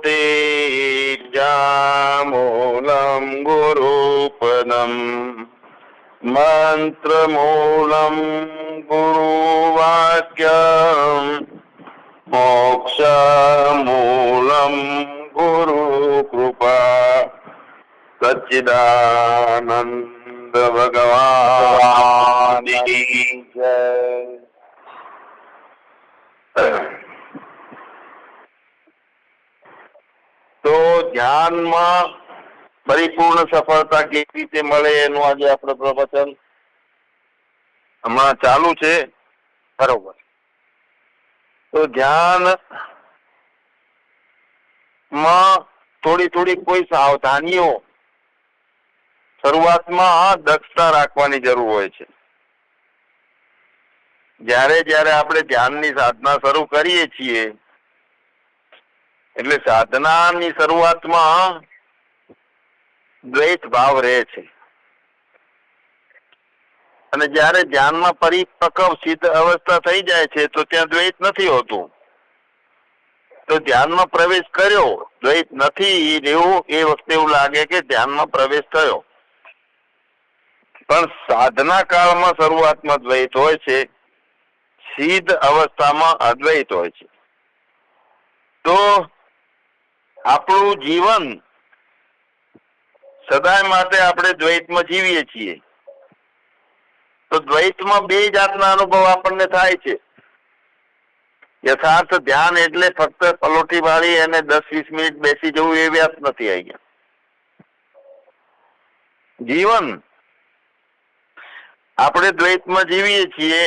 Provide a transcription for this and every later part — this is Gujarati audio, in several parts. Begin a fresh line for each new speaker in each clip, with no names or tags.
ज्योतिर्जामूलं गुरुपदम् मन्त्रमूलं गुरुवाक्यम् मोक्षमूलं गुरुकृपा सच्चिदानन्द भगवान् તો ધ્યાનમાં પરિપૂર્ણ સફળતા કેવી રીતે મળે એનું આજે આપણે પ્રવચન હમણાં ચાલુ છે. બરોબર. તો ધ્યાનમાં થોડી થોડી કોઈ સાવધાનીઓ શરૂઆતમાં દક્ષતા રાખવાની જરૂર હોય છે. જ્યારે જ્યારે આપણે ધ્યાનની સાધના શરૂ કરીએ છીએ એટલે સાધનાની શરૂઆતમાં દ્વૈત ભાવ રહે છે. અને જ્યારે ધ્યાનમાં પરિપક્વ સિદ્ધ અવસ્થા થઈ જાય છે, તો ત્યાં દ્વૈત નથી હોતું. તો ધ્યાનમાં પ્રવેશ કર્યો, દ્વૈત નથી રહેવું એ વખતે એવું લાગે કે ધ્યાનમાં પ્રવેશ થયો. પણ સાધના કાળમાં શરૂઆતમાં દ્વૈત હોય છે, સિદ્ધ અવસ્થામાં અદ્વૈત હોય છે. તો આપણું જીવન સદાય માટે આપણે દ્વૈતમાં જીવીએ છીએ. તો દ્વૈતમાં બે જાતના અનુભવ આપણને થાય છે. યથાર્થ ધ્યાન એટલે ફક્ત પલોઠી વાળી અને દસ વીસ મિનિટ બેસી જવું એ વ્યાસ નથી અહીંયા. જીવન આપણે દ્વૈતમાં જીવીએ છીએ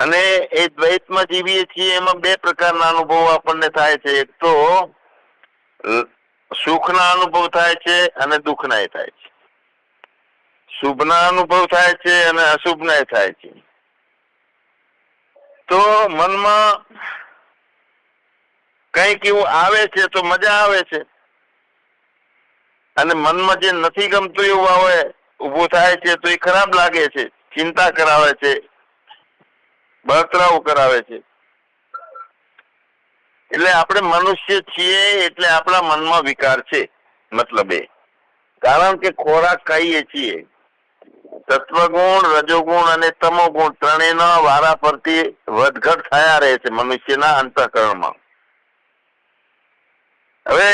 અને એ દ્વૈતમાં જીવીએ છીએ એમાં બે પ્રકારના અનુભવો આપણને થાય છે. એક તો સુખના અનુભવ થાય છે અને દુઃખના થાય છે. શુભના અનુભવ થાય છે અને અશુભના થાય છે. તો મનમાં કંઈક એવું આવે છે તો મજા આવે છે. અને મનમાં જે નથી ગમતું એવું આવે ઉભું થાય છે તો એ ખરાબ લાગે છે, ચિંતા કરાવે છે, બળતરાવ કરાવે છે. એટલે આપણે મનુષ્ય છીએ એટલે આપણા મનમાં વિકાર છે, મતલબ એ. કારણ કે ખોરાક ખાઈએ છીએ. તત્વગુણ, રજોગુણ અને તમોગુણ ત્રણેયના વારા પરથી વધઘટ થયા રહે છે મનુષ્યના અંતઃકરણમાં. હવે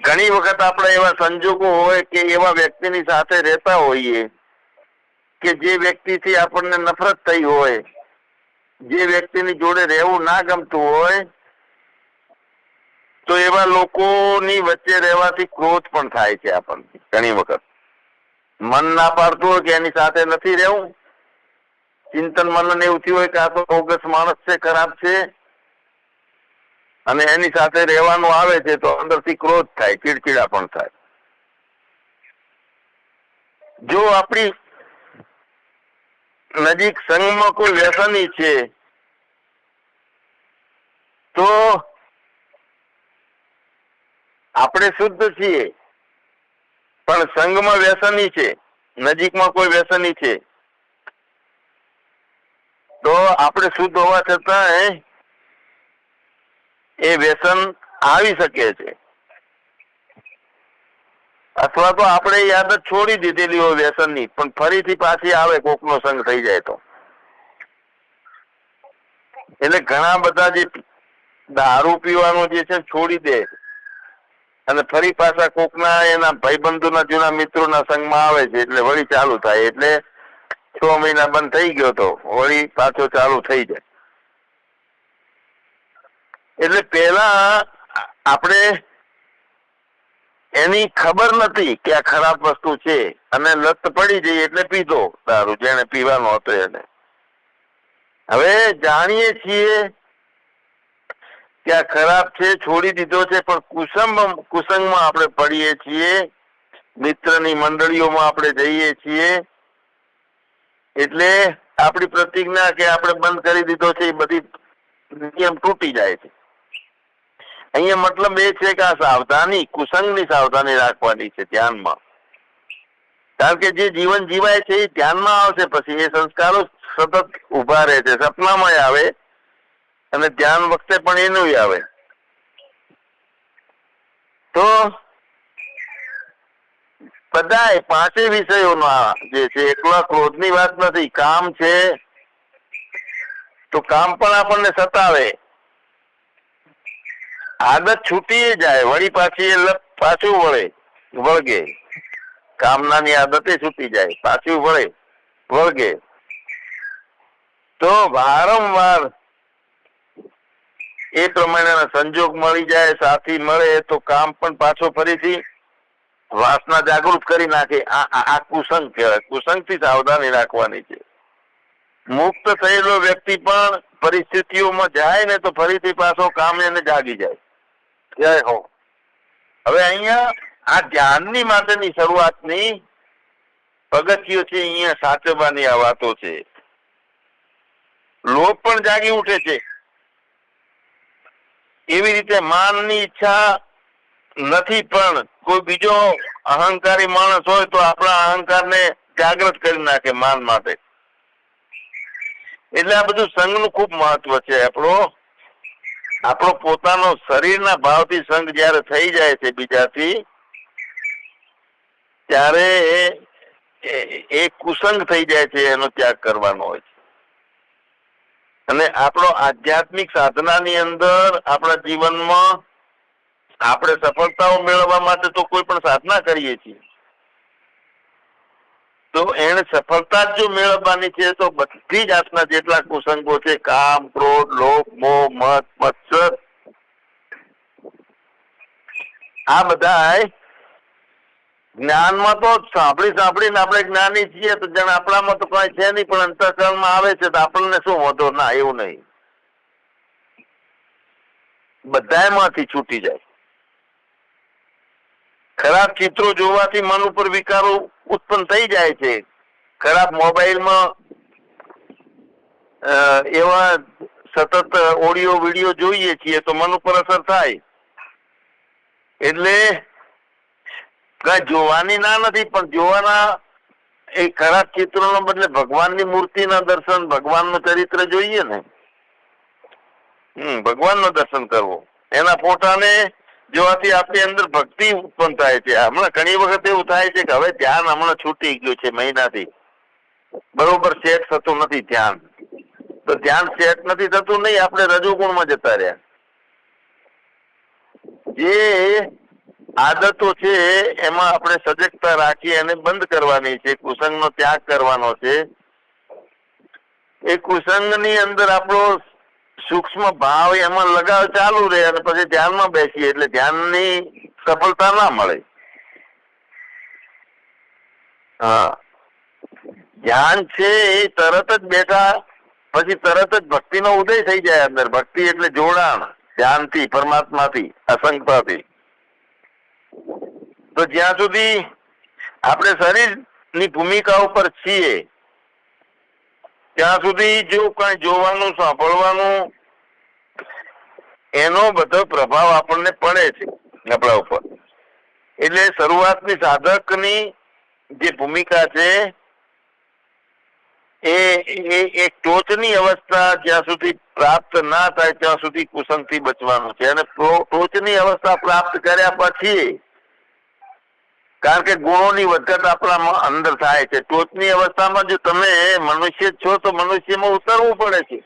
ઘણી વખત આપણે એવા સંજોગો હોય કે એવા વ્યક્તિની સાથે રહેતા હોઈએ કે જે વ્યક્તિથી આપણને નફરત થઈ હોય જે વ્યક્તિની જોડે રહેવું ના ગમતું હોય, તો એવા લોકોની વચ્ચે રહેવાથી ક્રોધ પણ થાય છે આપણને ઘણી વખત. મન ના પાડતું હોય કે એની સાથે નથી રહેવું. ચિંતન મનન એવું થયું હોય કે આ તો બોગસ માણસ છે, ખરાબ છે. અને એની સાથે રહેવાનું આવે છે તો અંદરથી ક્રોધ થાય, ચીડચીડા પણ થાય. જો આપણી નજીક સંઘમાં કોઈ વ્યસની છે, તો આપણે શુદ્ધ છીએ. પણ સંઘમાં વ્યસની છે, નજીકમાં કોઈ વ્યસની છે. તો આપણે શુદ્ધ હોવા છતાં એ વ્યસન આવી શકે છે. અથવા તો આપણે યાદ છોડી દીધેલી હોય વ્યસનની, પણ ફરીથી પાછી આવે કોકનો સંગ થઈ જાય તો. એટલે ઘણા બધા જે દારૂ પીવાનું જે છે છોડી દે. અને ફરી પાછા કોકના એના ભાઈબંધોના જૂના મિત્રોના સંગમાં આવે છે, એટલે વળી ચાલુ થાય. એટલે છ મહિના બંધ થઈ ગયો તો વળી પાછો ચાલુ થઈ જાય. એટલે પેલા આપણે એની ખબર નથી કે આ ખરાબ વસ્તુ છે. અને લત પડી જઈ એટલે પીધો. દારૂ જેને પીવાનો હતો એને. હવે જાણીએ છીએ કે આ ખરાબ છે, છોડી દીધો છે, પણ કુસંગ કુસંગમાં આપણે પડીએ છીએ. મિત્રની મંડળીઓમાં આપણે જઈએ છીએ. એટલે આપણી પ્રતિજ્ઞા કે આપણે બંધ કરી દીધો છે, એ બધી નિયમ તૂટી જાય છે. અહીંયા મતલબ એ છે કે આ સાવધાની, કુસંગની સાવધાની રાખવાની છે ધ્યાનમાં. કારણ કે જે જીવન જીવાય છે એ ધ્યાનમાં આવશે, પછી એ સંસ્કારો સતત ઊભા રહે છે સપનામાં આવે અને ધ્યાન વખતે પણ એનું આવે. તો બધાય પાંચે વિષયોના જે છે, એકલા ક્રોધની વાત નથી, કામ છે, તો કામ પણ આપણને સતાવે. આદત છૂટી જાય, વળી પાછી એ પાછું વળે, વળગે. કામનાની આદતે છૂટી જાય, પાછું વળે, વળગે. તો વારંવાર એ પ્રમાણેના સંજોગ મળી જાય, સાથી મળે, તો કામ પણ પાછો ફરીથી વાસના જાગૃત કરી નાખે. આ, આ- કુસંગ કહેવાય. કુસંગથી સાવધાની રાખવાની છે. મુક્ત થયેલો વ્યક્તિ પણ પરિસ્થિતિઓમાં જાય ને તો ફરીથી પાછો કામ એને જાગી જાય. જય હો. હવે અહીંયા આ ધ્યાનની માટેની શરૂઆતની પગથિયો છે અહીંયા સાચવવાની આ વાતો છે. લોભ પણ જાગી ઉઠે છે. એવી રીતે માનની ઈચ્છા નથી પણ કોઈ બીજો અહંકારી માણસ હોય તો આપણા અહંકારને જાગૃત કરી નાખે માન માટે. એટલે આ બધું સંઘનું ખૂબ મહત્વ છે આપણો. આપણો પોતાનો શરીરના ભાવથી સંઘ જ્યારે થઈ જાય છે બીજાથી, ત્યારે એ કુસંગ થઈ જાય છે, એનો ત્યાગ કરવાનો હોય છે. અને આપણો આધ્યાત્મિક સાધનાની અંદર આપણા જીવનમાં આપણે સફળતાઓ મેળવવા માટે તો કોઈ પણ સાધના કરીએ છીએ. તો એને સફળતા જ મેળવવાની છે, તો બધી જાતના જેટલા કુસંગો છે, કામ, ક્રોધ, લોભ, મોહ, મત, મત્સર, આ બધા જ્ઞાનમાં તો સાંભળી સાંભળીને આપણે જ્ઞાની છીએ, તો જાણે આપણામાં તો કઈ છે નહીં, પણ અંતઃકરણમાં આવે છે, તો આપણને શું વાંધો? ના, એવું નહીં. બધાયમાંથી છૂટી જાય. ખરાબ ચિત્રો જોવાથી મન ઉપર વિકારો ઉત્પન્ન થઈ જાય છે. ખરાબ મોબાઈલમાં એવા સતત ઓડિયો, વીડિયો જોઈએ છીએ તો મન ઉપર અસર થાય. એટલે કઈ જોવાની ના નથી, પણ જોવાના એ ખરાબ ચિત્રોનો બદલે ભગવાનની મૂર્તિના દર્શન, ભગવાનનું ચરિત્ર જોઈએ ને. હમ, ભગવાનનો દર્શન કરવો. એના ફોટાને જોવાથી આપણી અંદર ભક્તિ ઉત્પન્ન થાય છે. હમણાં ઘણી વખત એવું થાય છે કે હવે ધ્યાન હમણાં છૂટી ગયું છે મહિનાથી. બરોબર સેટ થતું નથી ધ્યાન. તો ધ્યાન સેટ નથી થતું નહીં, આપણે રજોગુણમાં જતા રહ્યા. જે આદતો છે, એમાં આપણે સજગતા રાખી અને બંધ કરવાની છે. કુસંગનો ત્યાગ કરવાનો છે. એ કુસંગની અંદર આપણો સૂક્ષ્મ ભાવ એમાં લગાવ ચાલુ રહે અને પછી ધ્યાનમાં બેસીએ એટલે ધ્યાનની સફળતા ના મળે. ધ્યાન છે એ તરત જ બેઠા, પછી તરત જ ભક્તિનો ઉદય થઈ જાય અંદર. ભક્તિ એટલે જોડાણ, ધ્યાનથી, પરમાત્માથી, અસંગતાથી. તો જ્યાં સુધી આપણે શરીરની ભૂમિકા ઉપર છીએ ત્યાં સુધી જો કઈ જોવાનું, સાંભળવાનું, એનો બધો પ્રભાવ આપણને પડે છે આપણા ઉપર. એટલે શરૂઆતની સાધકની જે ભૂમિકા છે, એ એક ટોચની અવસ્થા જ્યાં સુધી પ્રાપ્ત ના થાય, ત્યાં સુધી કુસંગથી બચવાનું છે. અને ટોચની અવસ્થા પ્રાપ્ત કર્યા પછી કારણ કે ગુણોની વધઘટ આપણામાં અંદર થાય છે. ટોચની અવસ્થામાં જો તમે મનુષ્ય છો તો મનુષ્યમાં ઉતરવું પડે છે.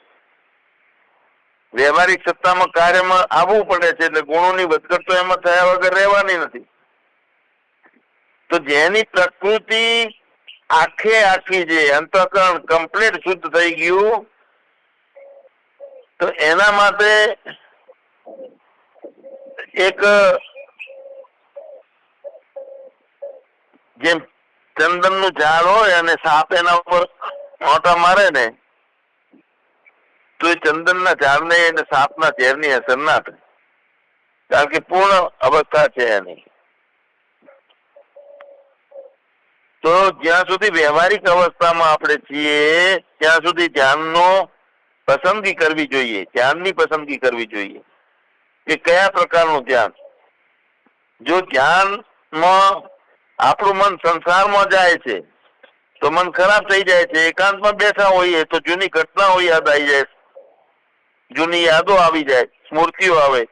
વ્યવહારિક સત્તામાં કાર્યમાં આવવું પડે છે એટલે ગુણોની વધઘટ તો એમાં થયા વગર રહેવાની નથી. તો જેની પ્રકૃતિ આખે આખી જે અંતઃકરણ કમ્પ્લીટ શુદ્ધ થઈ ગયું, તો એના માટે એક જેમ ચંદનનું ઝાડ હોય અને સાપ એના ઉપર મોટા મારે ને, તો એ ચંદન ના ઝાડ ને એને સાપ ના ઝેરની અસર ના થાય. કારણ કે પૂર્ણ અવસ્થા છે એની. તો જ્યાં સુધી વ્યવહારિક અવસ્થામાં આપણે છીએ, ત્યાં સુધી ધ્યાનનો પસંદગી કરવી જોઈએ, ધ્યાનની પસંદગી કરવી જોઈએ. કે કયા પ્રકારનું ધ્યાન? જો ધ્યાનમાં આપણું મન સંસારમાં જાય છે. તો મન ખરાબ થઈ જાય છે, એકાંતમાં બેઠા હોઈએ તો જૂની ઘટનાઓ યાદ આવી જાય. જૂની યાદો આવી જાય, સ્મૃતિઓ આવે.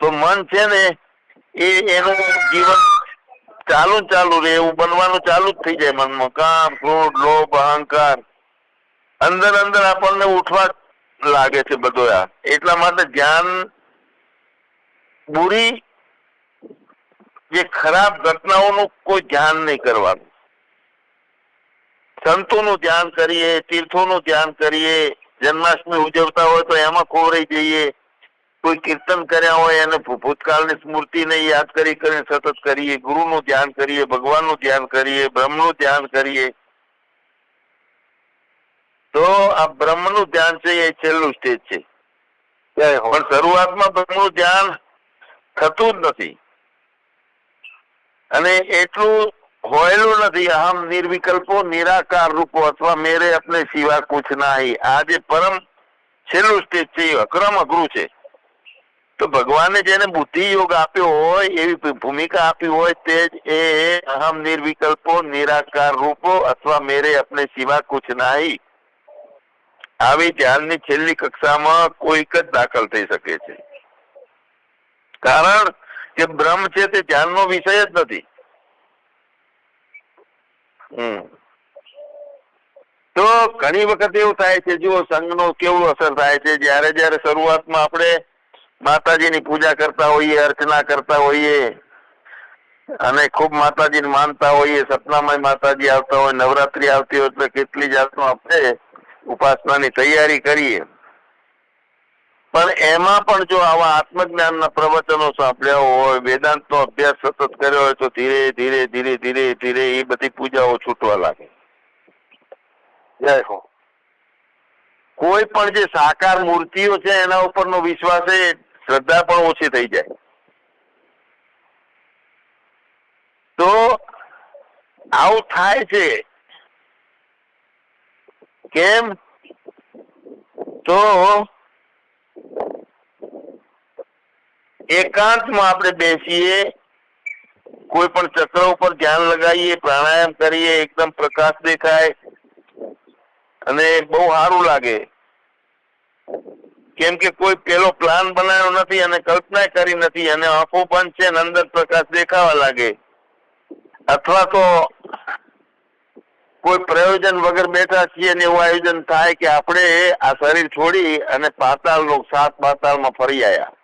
તો મન છે ને, એ એનું જીવન ચાલુ ચાલુ રહે, એવું બનવાનું ચાલુ જ થઈ જાય મનમાં. કામ, ક્રોધ, લોભ, અહંકાર. અંદર અંદર આપણને ઉઠવા લાગે છે બધો આ. એટલા માટે ધ્યાન બુરી જે ખરાબ ઘટનાઓનું કોઈ ધ્યાન નહીં કરવાનું. સંતોનું ધ્યાન કરીએ તીર્થોનું ધ્યાન કરીએ જન્માષ્ટમી ઉજવતા હોય તો એમાં ખોવરાઈ જઈએ કોઈ કીર્તન કર્યા હોય એને ભૂતકાળની સ્મૃતિને યાદ કરી કરીને સતત કરીએ ગુરુનું ધ્યાન કરીએ ભગવાનનું ધ્યાન કરીએ બ્રહ્મનું ધ્યાન કરીએ. તો આ બ્રહ્મનું ધ્યાન છે એ છેલ્લું સ્ટેજ છે. પણ શરૂઆતમાં બ્રહ્મનું ધ્યાન થતું જ નથી. અને એટલું હોયેલું નથી, અહમ નિર્વિકલ્પો, નિરાકાર રૂપો અથવા મેરે અપને સિવા કુછ નાહી. આ જે પરમ છેલ્લું સ્ટેજ છે, એ અક્રમ અઘરું છે. તો ભગવાને જેને બુદ્ધિ યોગ આપ્યો હોય, એવી ભૂમિકા આપી હોય, તે જ એ અહમ નિર્વિકલ્પો, નિરાકાર રૂપો અથવા મેરે અપને સિવા કુછ નાહી. આવી ધ્યાનની છેલ્લી કક્ષામાં કોઈક જ દાખલ થઈ શકે છે. કારણ કે બ્રહ્મ છે તે ધ્યાનનો વિષય જ નથી. તો ઘણી વખત એવું થાય છે, જુઓ, સંઘનો કેવું અસર થાય છે, જ્યારે જ્યારે શરૂઆતમાં આપણે માતાજીની પૂજા કરતા હોઈએ, અર્ચના કરતા હોઈએ, અને ખૂબ માતાજીને માનતા હોઈએ સપનામાં માતાજી આવતા હોય, નવરાત્રી આવતી હોય, એટલે કેટલી જાતનું આપણે ઉપાસનાની તૈયારી કરીએ. પણ એમાં પણ જો આવા આત્મજ્ઞાનના પ્રવચનો સાંભળ્યા હોય, વેદાંતનો અભ્યાસ સતત કર્યો હોય, તો ધીરે ધીરે ધીરે ધીરે ધીરે એ બધી પૂજાઓ છૂટવા લાગે. જય હો. કોઈ પણ જે સાકાર મૂર્તિઓ છે, એના ઉપરનો વિશ્વાસ એ શ્રદ્ધા પણ ઓછી થઈ જાય. તો આવું થાય છે. કેમ? તો એકાંતમાં આપણે બેસીએ, કોઈ પણ ચક્ર ઉપર ધ્યાન લગાવીએ, પ્રાણાયામ કરીએ, એકદમ પ્રકાશ દેખાય અને બહુ સારું લાગે. કેમ કે કોઈ પેલો પ્લાન બનાવ્યો નથી અને કલ્પના કરી નથી અને આંખો બંધ છે અને અંદર પ્રકાશ દેખાવા લાગે. અથવા તો કોઈ પ્રયોજન વગર બેઠા છીએ ને એવું આયોજન થાય કે આપણે આ શરીર છોડી અને પાતાળ લોક સાત પાતાળમાં ફરી આયા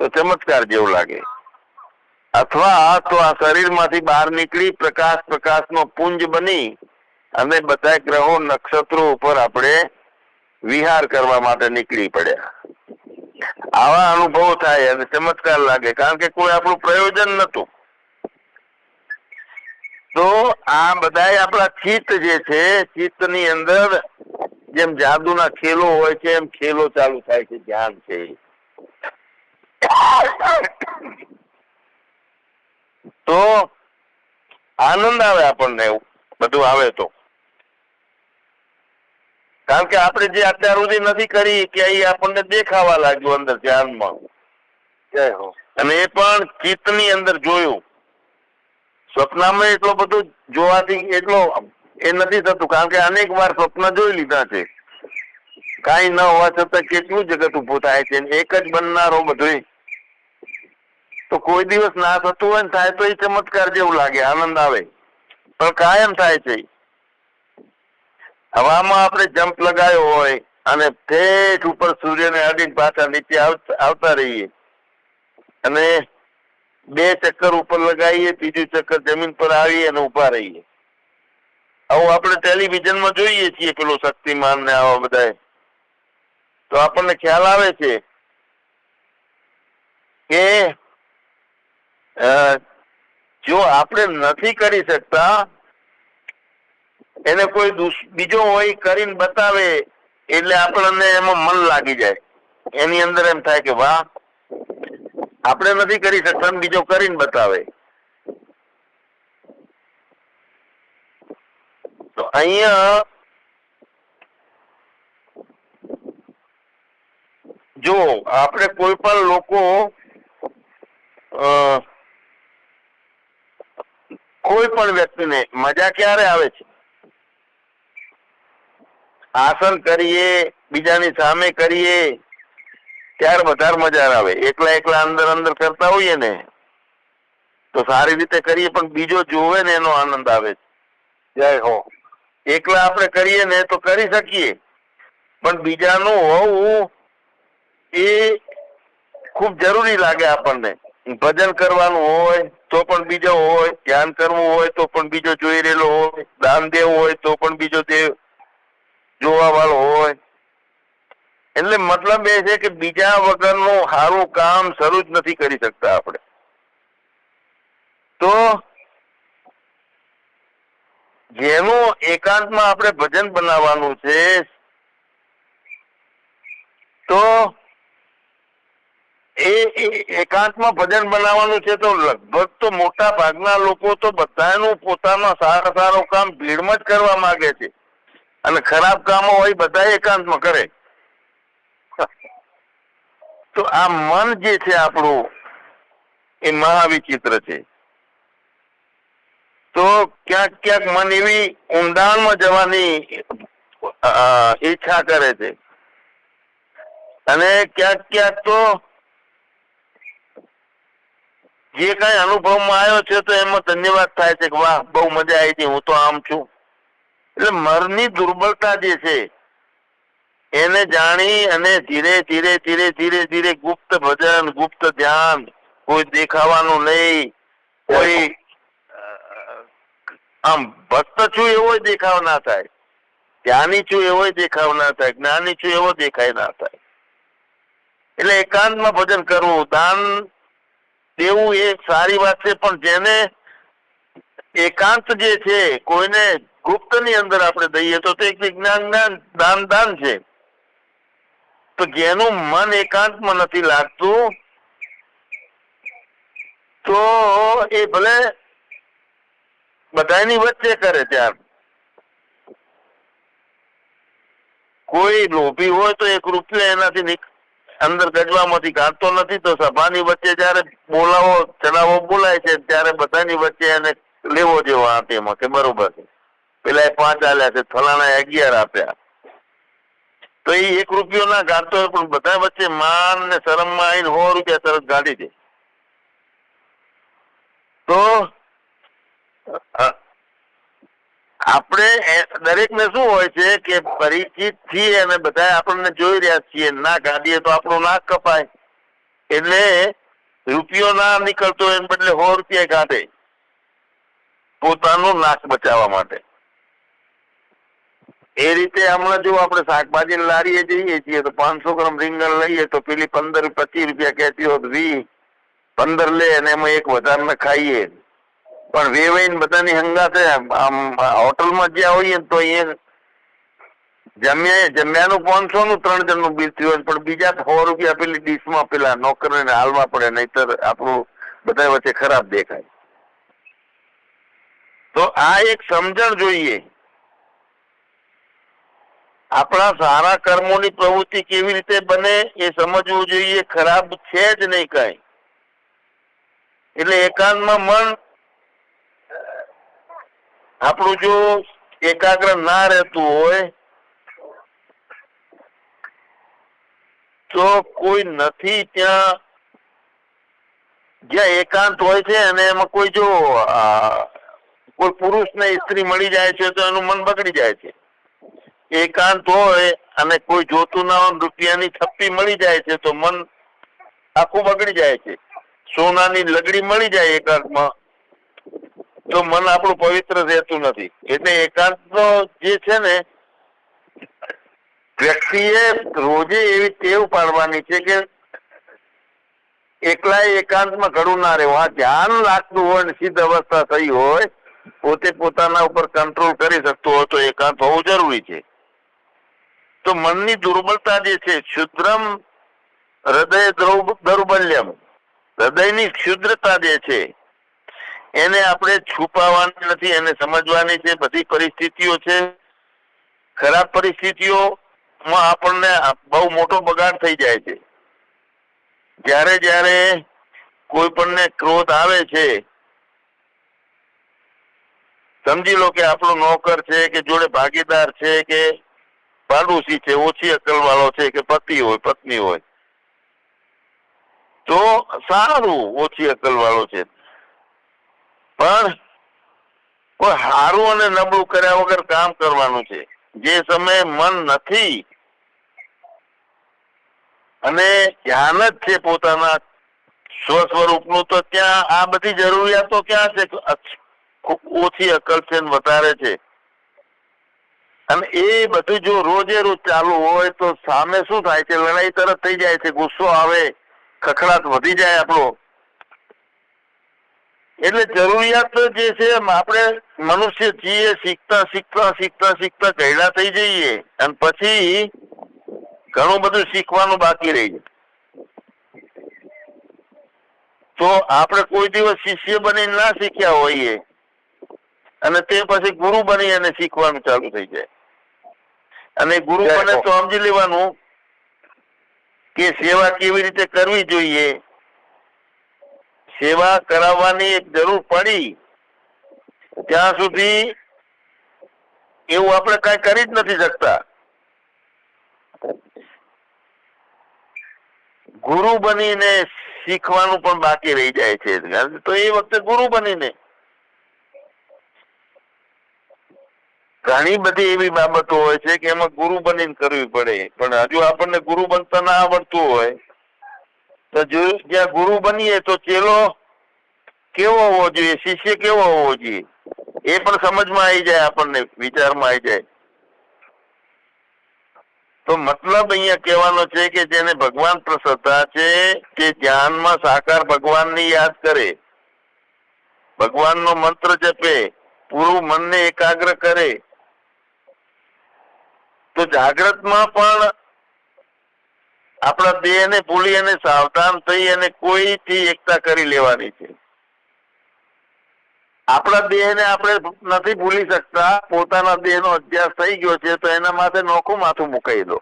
તો ચમત્કાર જેવું લાગે. અથવા તો આ શરીરમાંથી બહાર નીકળી પ્રકાશ પ્રકાશનો પુંજ બની અને બધા ગ્રહો નક્ષત્રો ઉપર આપણે વિહાર કરવા માટે નીકળી પડ્યા. આવા અનુભવ થાય અને ચમત્કાર લાગે, કારણ કે કોઈ આપણું પ્રયોજન નતું તો આ બધાય આપણા ચિત્ત જે છે, ચિત્તની અંદર જેમ જાદુના ખેલો હોય છે, એમ ખેલો ચાલુ થાય છે, ધ્યાન છે. તો આનંદ આવે આપણને બધું આવે તો. કારણ કે આપણે જે અત્યાર સુધી નથી કરી કે એ આપણને દેખાવા લાગ્યું અંદર ધ્યાનમાં. અને એ પણ ચિત્તની અંદર જોયું. સ્વપ્નમાં એટલો બધું જોવાથી એટલો એ નથી થતું કારણ કે અનેક વાર સ્વપ્ન જોઈ લીધા છે. કાંઈ ન હોવા છતાં કેટલું જગત ઉભું થાય છે એક જ બનનારો બધું તો કોઈ દિવસ ના થતું હોય ને થાય તો એ ચમત્કાર જેવું લાગે, આનંદ આવે. પણ કાયમ થાય છે હવામાં આપણે જમ્પ લગાવ્યો હોય અને ઠેઠ ઉપર સૂર્યને અડીને પાછા નીચે આવતા રહીએ. અને બે ચક્કર ઉપર લગાવીએ, ત્રીજું ચક્કર જમીન પર આવીએ અને ઊભા રહીએ. આવું આપણે ટેલિવિઝનમાં જોઈએ છીએ પેલું શક્તિમાન ને આવા બધા તો આપણને ખ્યાલ આવે છે કે જો આપણે નથી કરી શકતા, એને કોઈ બીજો હોય કરીને બતાવે, એટલે આપણને એમાં મન લાગી જાય. એની અંદર એમ થાય કે, વાહ, આપણે નથી કરી શકતા બીજો કરીને બતાવે. તો અહીંયા જો આપણે કોઈ પણ લોકો કોઈ પણ વ્યક્તિને મજા ક્યારે આવે છે? આસન કરીએ, બીજાની સામે કરીએ, ત્યારે વધારે મજા આવે. એકલા એકલા અંદર અંદર કરતા હોઈએ ને, તો સારી રીતે કરીએ, પણ બીજો જોવે ને એનો આનંદ આવે છે.
જય હો.
એકલા આપણે કરીએ ને તો કરી શકીએ, પણ બીજાનું હોવું એ ખૂબ જરૂરી લાગે આપણને. ભજન કરવાનું હોય, તો પણ બીજો હોય, ધ્યાન કરવું હોય, તો પણ બીજો જોઈ રહેલો હોય, દાન દેવું હોય, તો પણ બીજો દેવ જોવા વાળો હોય. એટલે મતલબ એ છે કે બીજા વગરનું સારું કામ શરૂ જ નથી કરી શકતા આપણે. તો જેનું એકાંતમાં આપણે ભજન બનાવવાનું છે, તો એ એકાંતમાં ભજન બનાવવાનું છે તો લગભગ તો મોટા ભાગના લોકો તો બધાનું પોતાના સારા સારું કામ ભીડમાં જ કરવા માંગે છે. અને ખરાબ કામો હોય બધા એકાંતમાં કરે. તો આ મન જે છે આપણું, એ મહાવિચિત્ર છે. તો ક્યાંક ક્યાંક મન એવી ઊંડાણમાં જવાની ઈચ્છા કરે છે. અને ક્યાંક ક્યાંક તો જે કઈ અનુભવમાં આવ્યો છે તો એમાં ધન્યવાદ થાય છે કે વાહ, બહુ મજા આવી હતી, હું તો આમ છું. એટલે મરની દુર્બળતા જે છે, એને જાણી અને ધીરે ધીરે ધીરે ધીરે ધીરે ગુપ્ત ભજન, ગુપ્ત ધ્યાન, કોઈ દેખાવાનું નહીં, કોઈ આમ ભક્ત છું એવો દેખાવ ના થાય, જ્ઞાની છું એવો દેખાવ ના થાય, જ્ઞાની છું એવો દેખાય ના થાય. એટલે એકાંતમાં ભજન કરવું, દાન દેવું એ સારી વાત છે, પણ જેને એકાંત જે છે, કોઈને ગુપ્તની અંદર આપણે દઈએ તો તે વિજ્ઞાન દાન દાન છે. તો જેનું મન એકાંતમાં નથી લાગતું, તો એ ભલે બધાની વચ્ચે કરે ત્યાર. કોઈ લોભી હોય તો એક રૂપિયો એનાથી અંદર ગજવામાંથી કાઢતો નથી તો સભાની વચ્ચે જયારે બોલાવો ચડાવો બોલાય છે, ત્યારે બધાની વચ્ચે એને લેવો જેવો એમાં કે બરોબર છે. પેલા પાંચ આલ્યા છે ફલાણા અગિયાર આપ્યા. તો એ એક રૂપિયો ના કાઢતો હોય પણ બધા વચ્ચે માન ને શરમમાં આવીને સો રૂપિયા તરત ગાડી દે તો આપણે દરેકને શું હોય છે કે પરિચિત છીએ અને બધા આપણને જોઈ રહ્યા છીએ. ના કાઢીએ તો આપણું નાક કપાય. એટલે રૂપિયો ના નીકળતો એને બદલે સો રૂપિયા કાઢે પોતાનું નાક બચાવવા માટે. એ રીતે હમણાં જો આપણે શાકભાજી લારીએ જઈએ છીએ તો પાંચસો ગ્રામ રીંગણ લઈએ તો પેલી પંદર પચીસ રૂપિયા કહેતી હોત વી પંદર લે અને એમાં એક વધારે ખાઈએ. પણ વેવાઈને બધાની હંગાતે આમ હોટલમાં જ્યાં હોઈએ ને તો એ જમ્યા જમ્યાનું પાંચસો નું ત્રણ જણનું બિલ થયું હોય પણ બીજા સો રૂપિયા પેલી ડીશમાં પેલા નોકરને હાલવા પડે નહીતર આપણું બધા વચ્ચે ખરાબ દેખાય તો આ એક સમજણ જોઈએ આપણા સારા કર્મોની પ્રવૃત્તિ કેવી રીતે બને એ સમજવું જોઈએ ખરાબ છે જ નહીં કઈ એટલે એકાંતમાં મન આપણું જો એકાગ્ર ના રહેતું હોય, તો કોઈ નથી ત્યાં, જ્યાં એકાંત હોય છે અને એમાં કોઈ જો કોઈ પુરુષ ને સ્ત્રી મળી જાય છે તો એનું મન બગડી જાય છે. એકાંત હોય અને કોઈ જોતું ના હોય રૂપિયાની થપ્પી મળી જાય છે તો મન આખું બગડી જાય છે. સોનાની લગડી મળી જાય એકાંતમાં. તો મન આપણું પવિત્ર રહેતું નથી. એટલે એકાંત જે છે ને, વ્યક્તિએ રોજે એવી ટેવ પાડવાની છે કે એકલા એકાંતમાં ઘડું ના રહેવું. આ ધ્યાન લાગતું હોય ને, સિદ્ધ અવસ્થા થઈ હોય, પોતે પોતાના ઉપર કંટ્રોલ કરી શકતો હોય તો એકાંત હોવું જરૂરી છે. તો મનની દુર્બળતા જે છે, ક્ષુદ્રમ હૃદય દ્રૌ- દૌર્બલ્યમ હૃદયની ક્ષુદ્રતા જે છે એને આપણે છુપાવવાની નથી, એને સમજવાની છે. બધી પરિસ્થિતિઓ છે. ખરાબ પરિસ્થિતિઓમાં આપણને બહુ મોટો બગાડ થઈ જાય છે. જ્યારે જ્યારે કોઈ પણને ક્રોધ આવે છે, સમજી લો કે આપણો નોકર છે, કે જોડે ભાગીદાર છે, કે પાડોશી છે, ઓછી અકલ વાળો છે, કે પતિ હોય, પત્ની હોય, તો સારું ઓછી અકલ વાળો છે. પણ કોઈ સારું અને નબળું કર્યા વગર કામ કરવાનું છે. જે સમયે મન નથી અને ધ્યાન જ છે પોતાના સ્વ સ્વરૂપનું તો ત્યાં આ બધી જરૂરિયાતો ક્યાં છે? ઓછી અકલ છે વધારે છે. અને એ બધું જો રોજે રોજ ચાલુ હોય તો સામે શું થાય છે? લડાઈ તરત થઈ જાય છે, ગુસ્સો આવે, ખખડાટ વધી જાય આપણો. એટલે જરૂરિયાત જે છે આપણે મનુષ્ય છીએ શીખતા શીખતા શીખતા શીખતા ગયડા થઈ જઈએ. અને પછી ઘણું બધું શીખવાનું બાકી રહી જાય. તો આપણે કોઈ દિવસ શિષ્ય બની ના શીખ્યા હોઈએ અને તે પછી ગુરુ બની અને શીખવાનું ચાલુ થઈ જાય. અને ગુરુ બને તો સમજી લેવાનું કે સેવા કેવી રીતે કરવી જોઈએ. સેવા કરાવવાની એક જરૂર પડી, ત્યાં સુધી એવું આપણે કઈ કરી જ નથી શકતા. ગુરુ બનીને શીખવાનું પણ બાકી રહી જાય છે. તો એ વખતે ગુરુ બનીને. ઘણી બધી એવી બાબતો હોય છે કે એમાં ગુરુ બનીને કરવી પડે. પણ હજુ આપણને ગુરુ બનતા ના આવડતું હોય તો જ્યાં ગુરુ બનીએ તો ચેલો કેવો હોવો જોઈએ? શિષ્ય કેવો હોવો જોઈએ? એ પણ સમજમાં આવી જાય, આપણને વિચારમાં આવી જાય. તો મતલબ અહીંયા કહેવાનો છે કે જેને ભગવાન પર શ્રદ્ધા છે તે ધ્યાનમાં સાકાર ભગવાનની યાદ કરે. ભગવાનનો મંત્ર જપે, પૂરું મનને એકાગ્ર કરે. તો જાગ્રતમાં પણ આપણા દેહને ભૂલી અને સાવધાન થઈ અને કોઈથી એકતા કરી લેવાની છે. આપણા દેહને આપણે નથી ભૂલી શકતા, પોતાના દેહનો અભ્યાસ થઈ ગયો છે તો એના માટે નોખું માથું મુકાઈ દો.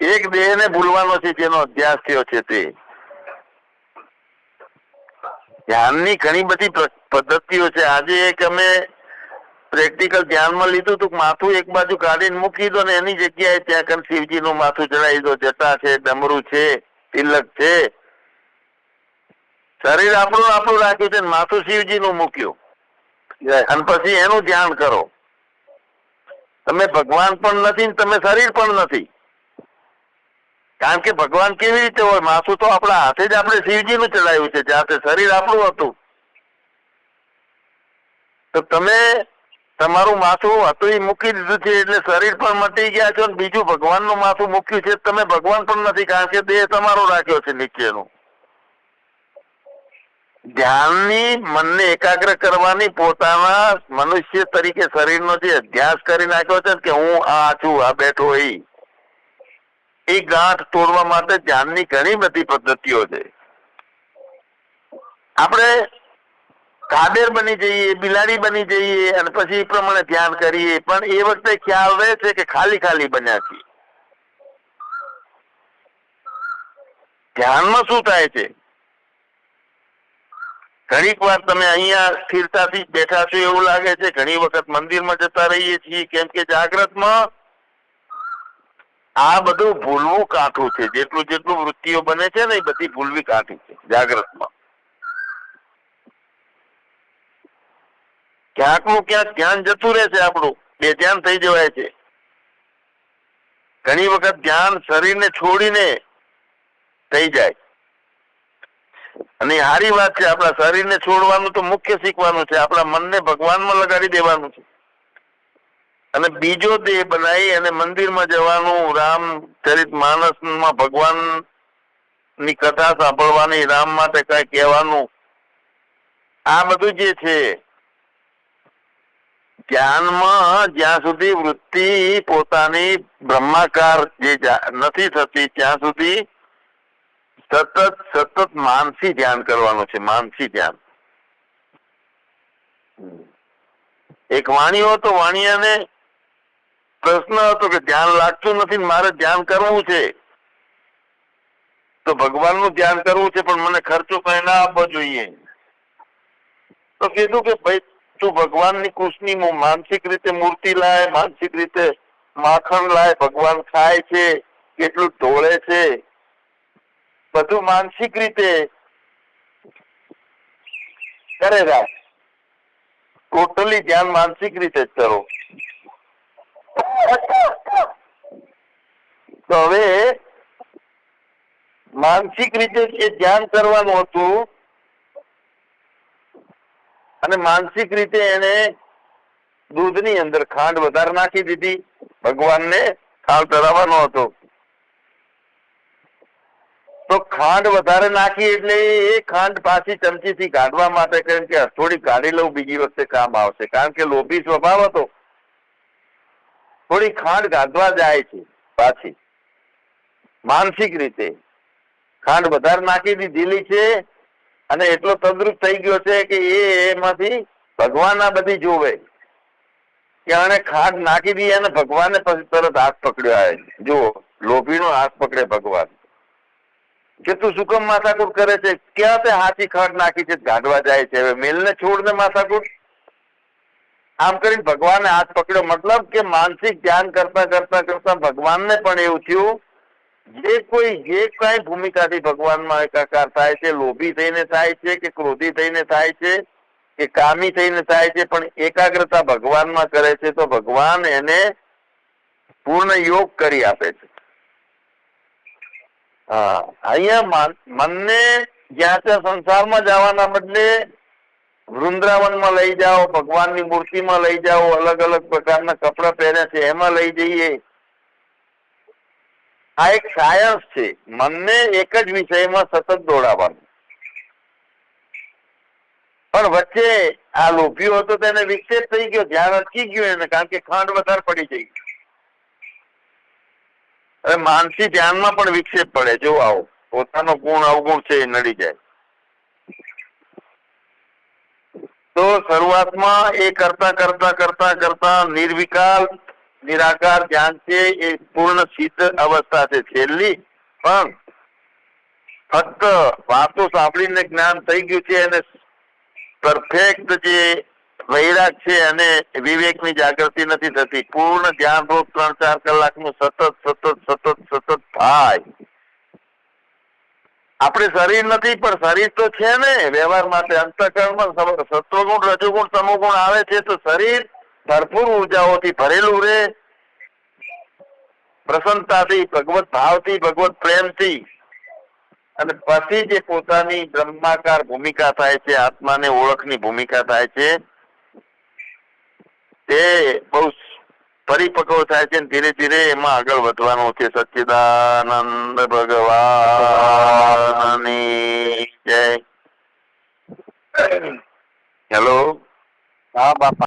એક દેહને ભૂલવાનો છે જેનો અભ્યાસ થયો છે તે. ધ્યાનની ઘણી બધી પદ્ધતિઓ છે. આજે એક અમે પ્રેક્ટિકલ ધ્યાનમાં લીધું હતું માથું એક બાજુ કાઢીને મૂકી દો ને એની જગ્યાએ ત્યાં કન શિવજીનું માથું ચડાવી દો. જટા છે ડમરું છે તિલક છે. શરીર આપણું આપણું રાખ્યું છે ને માથું શિવજીનું મૂક્યું. અને પછી એનું ધ્યાન કરો. તમે ભગવાન પણ નથી ને તમે શરીર પણ નથી. કારણ કે ભગવાન કેવી રીતે હોય? માથું તો આપણા હાથે જ આપણે શિવજી નું ચડાવ્યું છે જાતે શરીર આપણું હતું. તો તમે તમારું માથું હતું મૂકી દીધું છે એટલે શરીર પણ મટી ગયા છો બીજું ભગવાનનું માથું મૂક્યું છે. તમે ભગવાન પણ નથી, કારણ કે દેહ તમારો રાખ્યો છે નીચેનો. ધ્યાનની મનને એકાગ્ર કરવાની પોતાના મનુષ્ય તરીકે શરીરનો જે અભ્યાસ કરી નાખ્યો છે કે હું આ છું, આ બેઠો એ એ ગાંઠ તોડવા માટે ધ્યાનની ઘણી બધી પદ્ધતિઓ છે. આપણે કાબેર બની જઈએ, બિલાડી બની જઈએ અને પછી એ પ્રમાણે ધ્યાન કરીએ. પણ એ વખતે ખ્યાલ રહે છે કે ખાલી ખાલી બન્યા છીએ. ધ્યાનમાં શું થાય છે? ઘણીક વાર તમે અહીંયા સ્થિરતાથી બેઠા છો એવું લાગે છે. ઘણી વખત મંદિરમાં જતા રહીએ છીએ. કેમ કે જાગ્રતમાં આ બધું ભૂલવું કાઠું છે. જેટલું જેટલું વૃત્તિઓ બને છે ને, એ બધી ભૂલવી કાઠી છે. જાગ્રતમાં. ક્યાંકનું ક્યાંક ધ્યાન જતું રહે છે આપણું. બે ધ્યાન થઈ જવાય છે. ઘણી વખત ધ્યાન શરીરને છોડીને થઈ જાય. અને સારી વાત છે, આપણા શરીરને છોડવાનું તો મુખ્ય શીખવાનું છે, આપણા મનને ભગવાનમાં લગાડી દેવાનું છે. અને બીજો દેહ બનાવી અને મંદિરમાં જવાનું, રામ ચરિત માનસમાં ભગવાનની કથા સાંભળવાની, રામ માટે કઈ કહેવાનું, આ બધું જે છે ધ્યાનમાં જ્યાં સુધી વૃત્તિ પોતાની બ્રહ્માકાર જે નથી થતી, ત્યાં સુધી સતત સતત માનસી ધ્યાન કરવાનું છે, માનસી ધ્યાન. એક વાણીઓ હતો વાણિયાને પ્રશ્ન હતો કે ધ્યાન લાગતું નથી મારે ધ્યાન કરવું છે. તો ભગવાનનું ધ્યાન કરવું છે, પણ મને ખર્ચો કઈ ના આપવો જોઈએ. તો કીધું કે ભાઈ તું ભગવાનની કૃષ્ણની માનસિક રીતે મૂર્તિ લાય, માનસિક રીતે માખણ લાય, ભગવાન ખાય છે, કેટલું ઢોળે છે. બધું માનસિક રીતે કરે રાખ ટોટલી ધ્યાન માનસિક રીતે જ કરો. તો હવે માનસિક રીતે જે ધ્યાન કરવાનું હતું અને માનસિક રીતે એને દૂધની અંદર ખાંડ વધારે નાખી દીધી. ભગવાનને ખાલ ચડાવવાનો હતો. તો ખાંડ વધારે નાખી એટલે એ ખાંડ પાછી ચમચીથી કાઢવા માટે કારણ કે થોડી કાઢી લઉં, બીજી વખતે કામ આવશે. કારણ કે લોભી સ્વભાવ હતો. થોડી ખાંડ કાઢવા જાય છે પાછી. માનસિક રીતે. ખાંડ વધારે નાખી દીધેલી છે. અને એટલો તદ્રુપ થઈ ગયો છે કે એ એમાંથી ભગવાન આ બધી જોવે. કે આને ખાટ નાખી દઈએ અને ભગવાને પછી તરત હાથ પકડ્યો આવે જો, લોભીનો હાથ પકડે ભગવાન. કે તું સુકમ કામ માથાકૂટ કરે છે? ક્યાં તે હાથી ખાટ નાખી છે? ગાઢવા જાય છે. હવે મેલને છોડને માથાકૂટ. આમ કરીને ભગવાને હાથ પકડ્યો. મતલબ કે માનસિક ધ્યાન કરતા કરતા કરતા ભગવાનને પણ એવું થયું જે કોઈ, જે કઈ ભૂમિકાથી ભગવાનમાં એકાકાર થાય છે, લોભી થઈને થાય છે કે ક્રોધી થઈને થાય છે કે કામી થઈને થાય છે, પણ એકાગ્રતા ભગવાનમાં કરે છે, તો ભગવાન એને પૂર્ણ યોગ કરી આપે છે. હા, અહીંયા મનને જ્યાં ત્યાં સંસારમાં જવાના બદલે વૃંદાવનમાં લઈ જાઓ, ભગવાનની મૂર્તિમાં લઈ જાઓ અલગ અલગ પ્રકારના કપડા પહેરે છે, એમાં લઈ જઈએ. આ એક સાયન્સ છે. મનને એક જ વિષયમાં સતત દોડાવવાનું. પણ વચ્ચે આ લોભીઓ હતો તેને વિક્ષેપ થઈ ગયો, ધ્યાન અટકી ગયું એને, કારણ કે ખાંડ વધારે પડી જઈ હવે માનસી ધ્યાનમાં પણ વિક્ષેપ પડે. જો આવો, પોતાનો ગુણ અવગુણ છે એ નડી જાય. તો શરૂઆતમાં એ કરતા કરતા કરતા કરતા નિર્વિકાલ નિરાકાર ધ્યાન છે એ પૂર્ણ સિદ્ધ અવસ્થા છે છેલ્લી. પણ ફક્ત વાતો સાંભળીને જ્ઞાન થઈ ગયું છે અને પરફેક્ટ જે વૈરાગ છે અને વિવેકની જાગૃતિ નથી થતી. પૂર્ણ ધ્યાન રોજ ત્રણ ચાર કલાકનું સતત સતત સતત સતત થાય. આપણે શરીર નથી, પણ શરીર તો છે ને. વ્યવહાર માટે અંતકરણમાં સત્વગુણ, રજુગુણ, તમોગુણ આવે છે તો શરીર ભરપૂર ઉર્જાઓથી ભરેલું રહે. પ્રસન્નતાથી ભગવત ભાવથી ભગવત પ્રેમથી. અને પછી જે પોતાની બ્રહ્માકાર ભૂમિકા થાય છે આત્માને ઓળખની ભૂમિકા થાય છે તે બહુ પરિપક્વ થાય છે ધીરે ધીરે એમાં આગળ વધવાનું છે. સચ્ચિદાનંદ ભગવાનની જય. હેલો
હા બાપા.